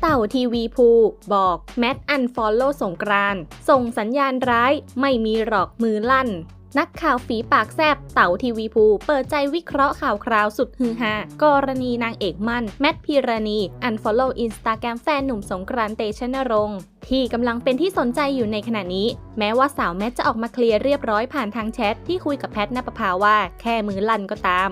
เต่าทีวีพูบอกแมทอันฟอลโล่สงกรานส่งสัญญาณร้ายไม่มีหรอกมือลั่น นักข่าวฝีปากแซบเต่าทีวีพูเปิดใจวิเคราะห์ข่าวคราวสุดฮือฮากรณีนางเอกมั่น แมทพีรณี อันฟอลโล่อินสตาแกรมแฟนหนุ่มสงกรานเตชะนรงค์ที่กำลังเป็นที่สนใจอยู่ในขณะนี้ แม้ว่าสาวแมทจะออกมาเคลียร์เรียบร้อยผ่านทางแชทที่คุยกับแพทนปภาว่า แค่มือลั่นก็ตาม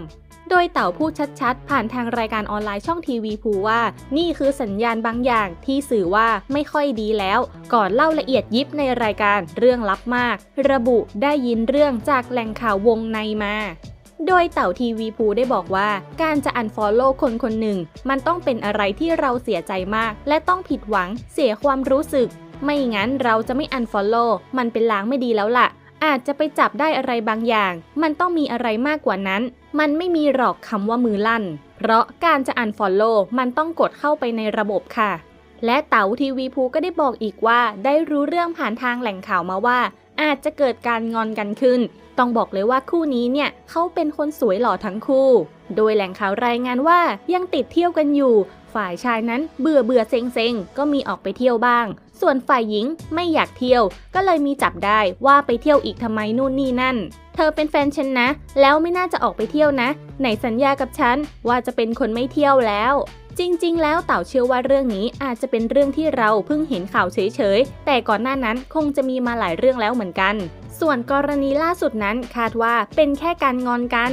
โดยเต่าพูดชัดๆ ผ่านทางรายการออนไลน์ช่องทีวีพูว่า นี่คือสัญญาณบางอย่างที่สื่อว่าไม่ค่อยดีแล้ว ก่อนเล่าละเอียดยิบในรายการเรื่องลับมาก ระบุได้ยินเรื่องจากแหล่งข่าววงในมาโดยเต่าทีวีพูได้บอกว่า การจะอันฟอลโล่คนคนหนึ่ง มันต้องเป็นอะไรที่เราเสียใจมาก และต้องผิดหวังเสียความรู้สึก ไม่งั้นเราจะไม่อันฟอลโล่มันเป็นล้างไม่ดีแล้วล่ะ อาจจะไปจับได้อะไรบางอย่าง มันต้องมีอะไรมากกว่านั้น มันไม่มีหรอกคำว่ามือลั่น เพราะการจะ unfollow มันต้องกดเข้าไปในระบบค่ะ และเต๋าทีวีพูก็ได้บอกอีกว่าได้รู้เรื่องผ่านทางแหล่งข่าวมาว่า อาจจะเกิดการงอนกันขึ้น ต้องบอกเลยว่าคู่นี้เนี่ยเขาเป็นคนสวยหล่อทั้งคู่ โดยแหล่งข่าวรายงานว่ายังติดเที่ยวกันอยู่ ฝ่ายชายนั้นเบื่อเบื่อเซ็งเซ็งก็มีออกไปเที่ยวบ้าง ส่วนฝ่ายหญิงไม่อยากเที่ยว ก็เลยมีจับได้ว่าไปเที่ยวอีกทำไมนู่นนี่นั่น เธอเป็นแฟนฉันนะ แล้วไม่น่าจะออกไปเที่ยวนะ ไหนสัญญากับฉันว่าจะเป็นคนไม่เที่ยวแล้วจริงๆ แล้วเต่าเชื่อว่าเรื่องนี้อาจจะเป็นเรื่องที่เราเพิ่งเห็นข่าวเฉยๆ แต่ก่อนหน้านั้นคงจะมีมาหลายเรื่องแล้วเหมือนกัน ส่วนกรณีล่าสุดนั้นคาดว่าเป็นแค่การงอนกัน